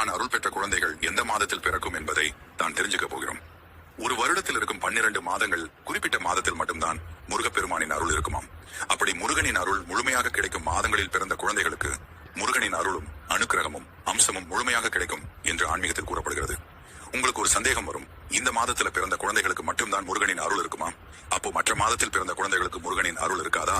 முருகப்பெருமான் அருள் பெற்ற குழந்தைகள் எந்த மாதத்தில் பிறக்கும் என்பதை தான் தெரிஞ்சுக்க போகிறோம். ஒரு வருடத்தில் இருக்கும் பன்னிரண்டு மாதங்கள் குறிப்பிட்ட மாதத்தில் மட்டும்தான் முருகப்பெருமானின் அருள் இருக்குமாம். அப்படி முருகனின் அருள் முழுமையாக கிடைக்கும் மாதங்களில் பிறந்த குழந்தைகளுக்கு முருகனின் அருளும் அனுக்கிரகமும் அம்சமும் முழுமையாக கிடைக்கும் என்று ஆன்மீகத்தில் கூறப்படுகிறது. உங்களுக்கு ஒரு சந்தேகம் வரும். இந்த மாதத்துல பிறந்த குழந்தைகளுக்கு மட்டும்தான் முருகனின் அருள் இருக்குமா அப்போ மற்ற மாதத்தில் பிறந்த குழந்தைகளுக்கு முருகனின் அருள் இருக்காதா?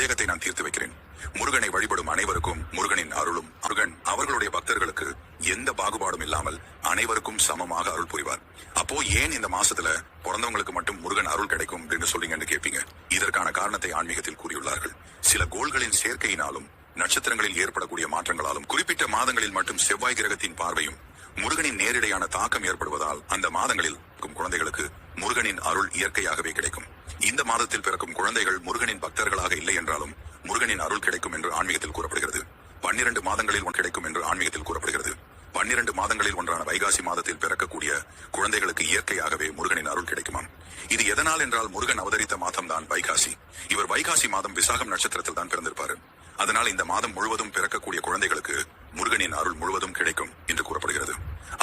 சந்தேகத்தை நான் தீர்த்து வைக்கிறேன். முருகனை வழிபடும் அனைவருக்கும் முருகனின் அருளும். முருகன் அவர்களுடைய பக்தர்களுக்கு எந்த பாகுபாடும் இல்லாமல் அனைவருக்கும் சமமாக அருள் புரிவார். அப்போ ஏன் இந்த மாசத்துல பிறந்தவங்களுக்கு மட்டும் முருகன் அருள் கிடைக்கும் அப்படின்னு சொல்றீங்கன்னு கேட்பீங்க இதற்கான காரணத்தை ஆன்மீகத்தில் கூறியுள்ளார்கள். சில கோள்களின் சேர்க்கையினாலும் நட்சத்திரங்களில் ஏற்படக்கூடிய மாற்றங்களாலும் குறிப்பிட்ட மாதங்களில் மட்டும் செவ்வாய் கிரகத்தின் பார்வையும் முருகனின் நேரிடையான தாக்கம் ஏற்படுவதால் அந்த மாதங்களில் இருக்கும் குழந்தைகளுக்கு முருகனின் அருள் இயற்கையாகவே கிடைக்கும். இந்த மாதத்தில் பிறக்கும் குழந்தைகள் முருகனின் பக்தர்களாக இல்லை என்றாலும் முருகனின் அருள் கிடைக்கும் என்று ஆன்மீகத்தில் கூறப்படுகிறது. பன்னிரண்டு மாதங்களில் ஒன்று கிடைக்கும் என்று ஆன்மீகத்தில் கூறப்படுகிறது. பன்னிரண்டு மாதங்களில் ஒன்றான வைகாசி மாதத்தில் பிறக்கக்கூடிய குழந்தைகளுக்கு இயற்கையாகவே முருகனின் அருள் கிடைக்குமாம். இது எதனால் என்றால் முருகன் அவதரித்த மாதம் தான் வைகாசி. இவர் வைகாசி மாதம் விசாகம் நட்சத்திரத்தில் தான் பிறந்திருப்பாரு. அதனால் இந்த மாதம் முழுவதும் பிறக்கக்கூடிய குழந்தைகளுக்கு முருகனின் அருள் முழுவதும் கிடைக்கும் என்று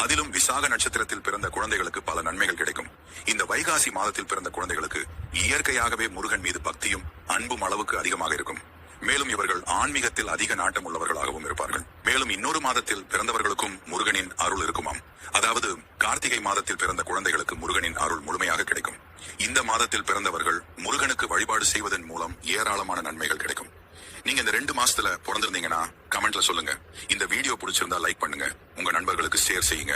அதிலும் விசாக நட்சத்திரத்தில் பிறந்த குழந்தைகளுக்கு பல நன்மைகள் கிடைக்கும். இந்த வைகாசி மாதத்தில் பிறந்த குழந்தைகளுக்கு இயற்கையாகவே முருகன் மீது பக்தியும் அன்பும் அளவுக்கு அதிகமாக இருக்கும். மேலும் இவர்கள் ஆன்மீகத்தில் அதிக நாட்டம் உள்ளவர்களாகவும் இருப்பார்கள். மேலும் இன்னொரு மாதத்தில் பிறந்தவர்களுக்கும் முருகனின் அருள் இருக்குமாம். அதாவது கார்த்திகை மாதத்தில் பிறந்த குழந்தைகளுக்கு முருகனின் அருள் முழுமையாக கிடைக்கும். இந்த மாதத்தில் பிறந்தவர்கள் முருகனுக்கு வழிபாடு செய்வதன் மூலம் ஏராளமான நன்மைகள் கிடைக்கும். நீங்க இந்த ரெண்டு மாசத்துல பிறந்திருந்தீங்கன்னா கமெண்ட்ல சொல்லுங்க. இந்த வீடியோ பிடிச்சிருந்தா லைக் பண்ணுங்க. உங்க நண்பர்களுக்கு ஷேர் செய்யுங்க.